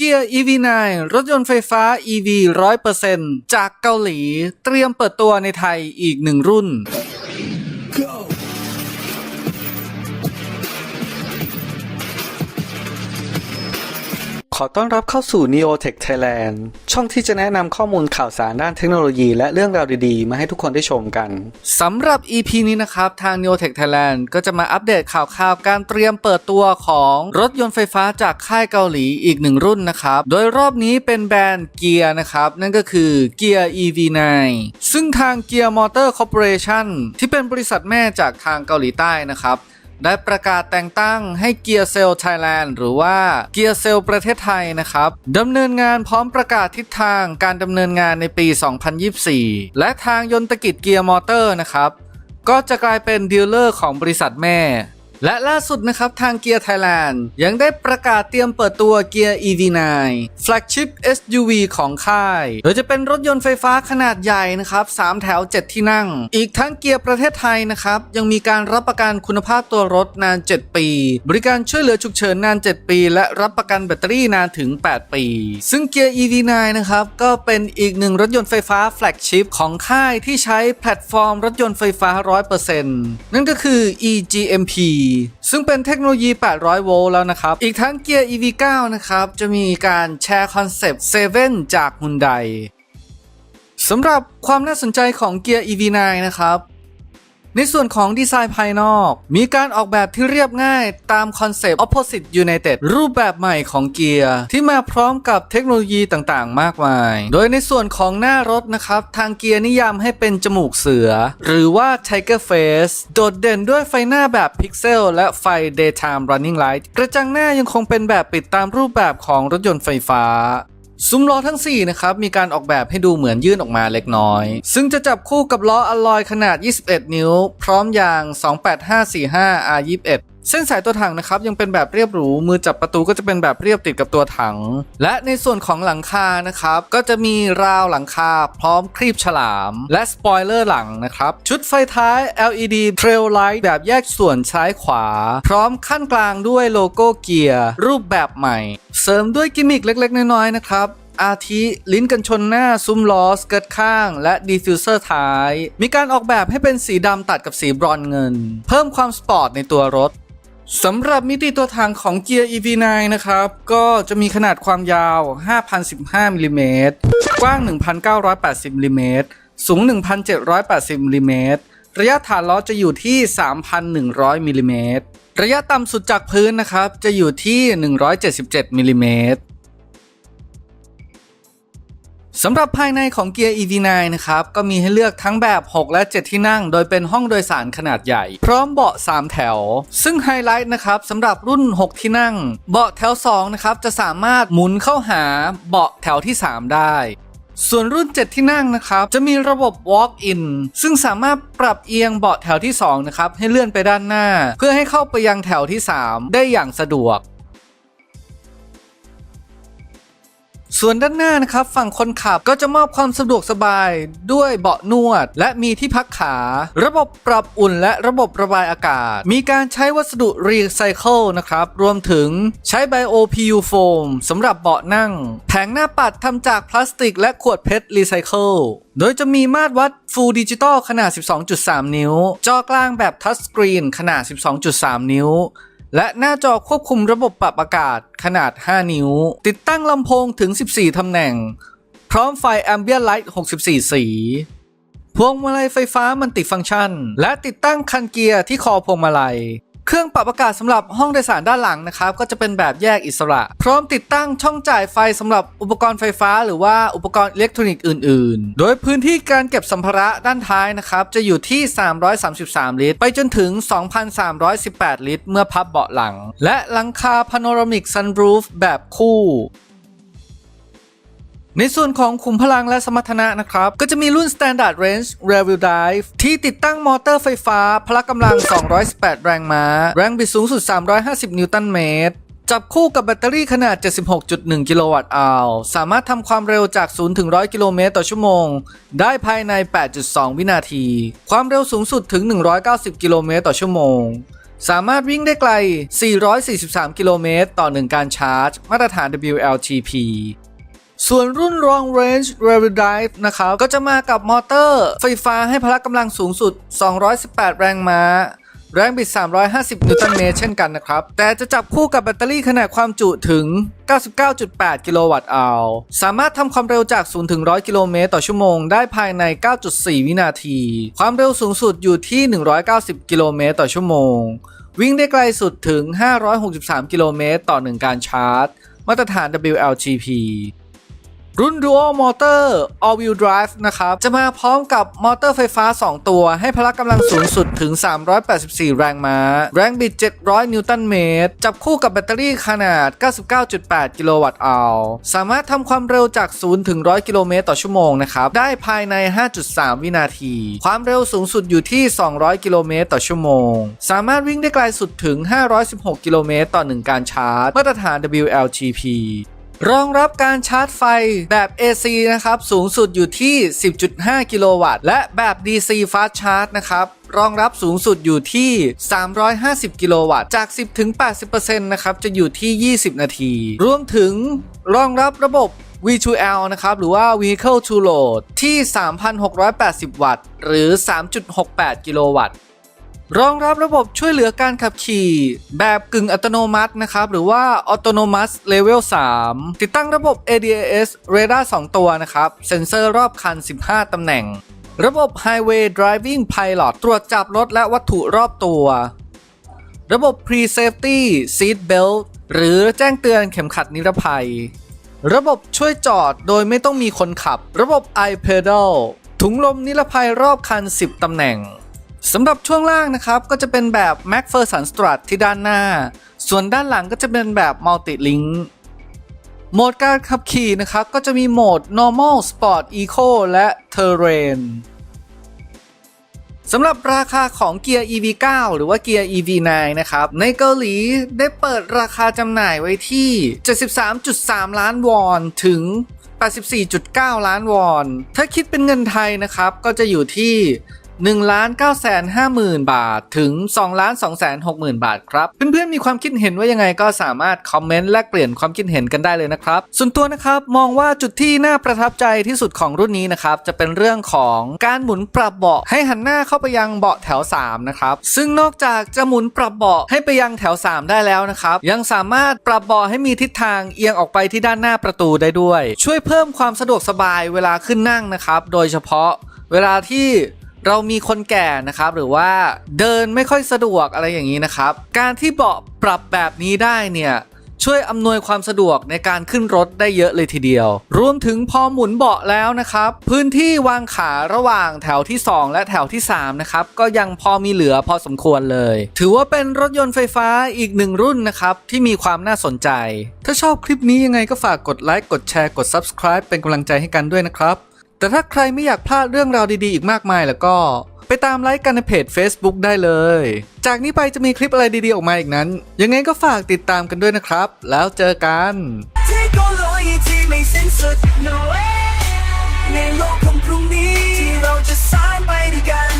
เกียร์ EV9 รถยนต์ไฟฟ้า EV 100%จากเกาหลี เตรียมเปิดตัวในไทยอีกหนึ่งรุ่น ขอต้อนรับเข้าสู่ Neotech Thailand ช่องที่จะแนะนำข้อมูลข่าวสารด้านเทคโนโลยี และเรื่องราวดีๆ มาให้ทุกคนได้ชมกันสำหรับ EP นี้นะครับ ทาง Neotech Thailand ก็จะมาอัปเดตข่าวข่าวการเตรียมเปิดตัวของรถยนต์ไฟฟ้าจากค่ายเกาหลีอีกหนึ่งรุ่นนะครับ โดยรอบนี้เป็นแบรนด์เกียร์นะครับ นั่นก็คือเกียร์ EV9 ซึ่งทางเกียร์มอเตอร์คอร์ปอเรชั่นที่เป็นบริษัทแม่จากทางเกาหลีใต้นะครับ ได้ประกาศแต่งตั้งให้เกียร์เซลไทยแลนด์หรือว่าเกียร์เซลประเทศไทยนะครับดำเนินงานพร้อมประกาศทิศทางการดำเนินงานในปี 2024 และทางยนตกิจเกียร์มอเตอร์นะครับก็จะกลายเป็นดีลเลอร์ของบริษัทแม่ และล่าสุดนะครับทางเกียร์ไทยแลนด์ยังได้ประกาศเตรียมเปิดตัวเกียร์ EV9 flagship SUV ของค่าย โดยจะเป็นรถยนต์ไฟฟ้าขนาดใหญ่นะครับ 3 แถว 7 ที่นั่ง อีกทั้งเกียร์ประเทศไทยนะครับ ยังมีการรับประกันคุณภาพตัวรถนาน 7 ปี บริการช่วยเหลือฉุกเฉินนาน 7 ปี และรับประกันแบตเตอรี่นานถึง 8 ปี ซึ่งเกียร์ EV9 นะครับก็เป็นอีกหนึ่งรถยนต์ไฟฟ้าแฟลกชิพของค่ายที่ใช้แพลตฟอร์มรถยนต์ไฟฟ้า 100%นั่นก็คือ eGMP ซึ่งเป็นเทคโนโลยี 800 โวลต์แล้วนะครับ อีกทั้งเกียร์ EV9 นะครับ จะมีการแชร์คอนเซปต์ 7 จากฮุนไดสำหรับความน่าสนใจของเกียร์ EV9 นะครับ ในส่วนของดีไซน์ภายนอก มีการออกแบบที่เรียบง่ายตามคอนเซปต์ Opposite United รูปแบบใหม่ของเกียร์ที่มาพร้อมกับเทคโนโลยีต่างๆ มากมาย โดยในส่วนของหน้ารถนะครับ ทางเกียร์นิยามให้เป็นจมูกเสือ หรือว่า Tiger Face โดดเด่นด้วยไฟหน้าแบบพิกเซลและไฟ Daytime Running Light กระจังหน้ายังคงเป็นแบบปิดตามรูปแบบของรถยนต์ไฟฟ้า ซุ้มล้อทั้ง 4 นะครับ มีการออกแบบให้ดูเหมือนยื่นออกมาเล็กน้อย ซึ่งจะจับคู่กับล้ออลลอยขนาด 21 นิ้ว พร้อมยาง 28545 R21 เส้นสายตัวถังนะครับยังเป็นแบบเรียบหรูมือจับประตูก็จะเป็นแบบเรียบติดกับตัวถัง และในส่วนของหลังคานะครับก็จะมีราวหลังคาพร้อมครีบฉลาม และสปอยเลอร์หลังนะครับชุดไฟท้าย LED Trail Light แบบแยกส่วนซ้ายขวา พร้อมขั้นกลางด้วยโลโก้เกียร์รูปแบบใหม่ เสริมด้วยกิมมิคเล็ก ๆ น้อยๆนะครับอาทิลิ้นกันชนหน้าซุ้มล้อสเกิร์ตข้าง และดีฟิวเซอร์ท้าย มีการออกแบบให้เป็นสีดำตัดกับสีบรอนเงิน เพิ่มความสปอร์ตในตัวรถ สำหรับมิติตัวถังของเกียร์ EV9 นะครับ ก็จะมีขนาดความยาว 5,015มิลลิเมตรกว้าง 1,980มิลลิเมตรสูง 1,780มิลลิเมตรระยะฐานล้อจะอยู่ที่ 3,100มิลลิเมตรระยะต่ำสุดจากพื้นนะครับ จะอยู่ที่ 177มิลลิเมตร สำหรับภายในของเกียร์ EV9 นะครับ ก็มีให้เลือกทั้งแบบ 6 และ 7 ที่นั่ง โดยเป็นห้องโดยสารขนาดใหญ่ พร้อมเบาะ 3 แถว ซึ่งไฮไลท์นะครับสำหรับรุ่น 6 ที่นั่ง เบาะแถว 2 นะครับ จะสามารถหมุนเข้าหาเบาะแถวที่ 3 ได้ส่วนรุ่น 7 ที่นั่งนะครับ จะมีระบบ Walk-in ซึ่งสามารถปรับเอียงเบาะแถวที่ 2 นะครับ ให้เลื่อนไปด้านหน้า เพื่อให้เข้าไปยังแถวที่ 3 ได้อย่างสะดวก ส่วนด้านหน้านะครับฝั่งคนขับก็จะมอบความสะดวกสบายด้วยเบาะนวด และมีที่พักขา ระบบปรับอุ่นและระบบระบายอากาศ มีการใช้วัสดุรีไซเคิลนะครับ รวมถึงใช้ไบโอ PU โฟมสำหรับเบาะนั่ง แผงหน้าปัดทำจากพลาสติกและขวดเพชรรีไซเคิลโดยจะมีมาตรวัด Full Digital ขนาด 12.3 นิ้ว จอกลางแบบทัชสกรีนขนาด 12.3 นิ้ว และหน้าจอควบคุมระบบปรับอากาศขนาด 5 นิ้ว ติดตั้งลำโพงถึง 14 ตำแหน่ง พร้อมไฟ Ambient Light 64 สีพวงมาลัยไฟฟ้ามันติฟังก์ชัน และติดตั้งคันเกียร์ที่คอพวงมาลัย เครื่องปรับอากาศสำหรับห้องโดยสารด้านหลังนะครับก็จะเป็นแบบแยกอิสระ พร้อมติดตั้งช่องจ่ายไฟสำหรับอุปกรณ์ไฟฟ้า หรือว่าอุปกรณ์อิเล็กทรอนิกส์อื่น ๆ โดยพื้นที่การเก็บสัมภาระด้านท้ายนะครับจะอยู่ที่ 333 ลิตร ไปจนถึง 2,318 ลิตร เมื่อพับเบาะหลัง และหลังคาพาโนรามิกซันรูฟแบบคู่ ในส่วนของขุมพลังและสมรรถนะนะครับ ก็จะมีรุ่น Standard Range Rear Wheel Drive ที่ติดตั้งมอเตอร์ไฟฟ้า พละกำลัง 218 แรงม้า แรงบิดสูงสุด 350 นิวตันเมตร จับคู่กับแบตเตอรี่ขนาด 76.1 กิโลวัตต์อาวสามารถทำความเร็วจาก 0 ถึง 100 กิโลเมตรต่อชั่วโมง ได้ภายใน 8.2 วินาที ความเร็วสูงสุดถึง 190 กิโลเมตรต่อชั่วโมงสามารถวิ่งได้ไกล 443 กิโลเมตร ต่อ 1 การชาร์จ มาตรฐาน WLTP ส่วนรุ่น Long Range Rear Drive นะครับ ก็จะมากับมอเตอร์ ไฟฟ้าให้พละกำลังสูงสุด 218 แรงม้า แรงบิด 350 นิวตันเมตรเช่นกันนะครับ แต่จะจับคู่กับแบตเตอรี่ขนาดความจุถึง 99.8 กิโลวัตต์อาวสามารถทำความเร็วจาก 0 ถึง 100 กิโลเมตรต่อชั่วโมงได้ภายใน 9.4 วินาที ความเร็วสูงสุดอยู่ที่ 190 กิโลเมตรต่อชั่วโมง วิ่งได้ไกลสุดถึง 563 กิโลเมตรต่อ 1 การชาร์จ มาตรฐาน WLTP รุ่น Dual Motor All Wheel Drive นะครับ จะมาพร้อมกับมอเตอร์ไฟฟ้า 2 ตัว ให้พละกำลังสูงสุดถึง 384 แรงม้า แรงบิด 700 นิวตันเมตร จับคู่กับแบตเตอรี่ขนาด 99.8 กิโลวัตต์อาวสามารถทำความเร็วจาก 0 ถึง 100 กิโลเมตรต่อชั่วโมงนะครับ ได้ภายใน 5.3 วินาที ความเร็วสูงสุดอยู่ที่ 200 กิโลเมตรต่อชั่วโมง สามารถวิ่งได้ไกลสุดถึง 516 กิโลเมตรต่อ 1 การชาร์จ มาตรฐาน WLTP รองรับการชาร์จไฟแบบ AC นะครับ สูงสุดอยู่ที่ 10.5 กิโลวัตต์ และแบบ DC Fast Charge นะครับรองรับสูงสุดอยู่ที่ 350 กิโลวัตต์ จาก 10-80%นะครับ จะอยู่ที่ 20 นาที รวมถึงรองรับระบบ V2L นะครับ หรือว่า Vehicle to Load ที่ 3,680 วัตต์ หรือ 3.68 กิโลวัตต์ รองรับระบบช่วยเหลือการขับขี่ แบบกึ่งอัตโนมัตินะครับ หรือว่า Autonomous Level 3 ติดตั้งระบบ ADAS Radar 2 ตัวนะครับ เซ็นเซอร์รอบคัน 15 ตำแหน่ง ระบบ Highway Driving Pilot ตรวจจับรถและวัตถุรอบตัว ระบบ Pre-Safety Seat Belt หรือแจ้งเตือนเข็มขัดนิรภัย ระบบช่วยจอดโดยไม่ต้องมีคนขับ ระบบ iPedal ถุงลมนิรภัยรอบคัน 10 ตำแหน่ง สำหรับช่วงล่างนะครับ ก็จะเป็นแบบ MacPherson Strut ที่ด้านหน้า ส่วนด้านหลังก็จะเป็นแบบ Multi Link โหมดการขับขี่นะครับ ก็จะมีโหมด Normal Sport Eco และ Terrain สำหรับราคาของเกียร์ EV9 หรือว่าเกียร์ EV9 นะครับ ในเกาหลีได้เปิดราคาจำหน่ายไว้ที่ 73.3 ล้านวอนถึง 84.9 ล้านวอน ถ้าคิดเป็นเงินไทยนะครับ ก็จะอยู่ที่ 1ล้าน9แสน5หมื่นบาท ถึง2ล้าน2แสน6หมื่นบาทครับ เพื่อนๆมีความคิดเห็นว่ายังไงก็สามารถคอมเมนต์แลกเปลี่ยนความคิดเห็นกันได้เลยนะครับ ส่วนตัวนะครับมองว่าจุดที่น่าประทับใจที่สุดของรุ่นนี้นะครับ จะเป็นเรื่องของการหมุนปรับเบาะให้หันหน้าเข้าไปยังเบาะแถว 3 นะครับ ซึ่งนอกจากจะหมุนปรับเบาะให้ไปยังแถว 3 ได้แล้วนะครับ ยังสามารถปรับเบาะให้มีทิศทางเอียงออกไปที่ด้านหน้าประตูได้ด้วย ช่วยเพิ่มความสะดวกสบายเวลาขึ้นนั่งนะครับ โดยเฉพาะเวลาที่ เรามีคนแก่นะครับหรือว่าเดินไม่ค่อยสะดวกอะไรอย่างนี้นะครับ การที่เบาะปรับแบบนี้ได้เนี่ยช่วยอำนวยความสะดวกในการขึ้นรถได้เยอะเลยทีเดียว รวมถึงพอหมุนเบาะแล้วนะครับ พื้นที่วางขาระหว่างแถวที่ 2 และแถวที่ 3 นะครับ ก็ยังพอมีเหลือพอสมควรเลย ถือว่าเป็นรถยนต์ไฟฟ้าอีกหนึ่งรุ่นนะครับ ที่มีความน่าสนใจ ถ้าชอบคลิปนี้ยังไงก็ฝากกดไลค์กดแชร์กด Subscribe เป็นกำลังใจให้กันด้วยนะครับ แต่ถ้าใครไม่อยากพลาดเรื่องราวดีๆ อีกมากมายแล้วก็ ไปตามไลค์กันในเพจ Facebook ได้เลย จากนี้ไปจะมีคลิปอะไรดีๆ ออกมาอีกนั้น ยังไงก็ฝากติดตามกันด้วยนะครับ แล้วเจอกันในโลกของพรุ่งนี้ที่เราจะสร้างไปด้วยกัน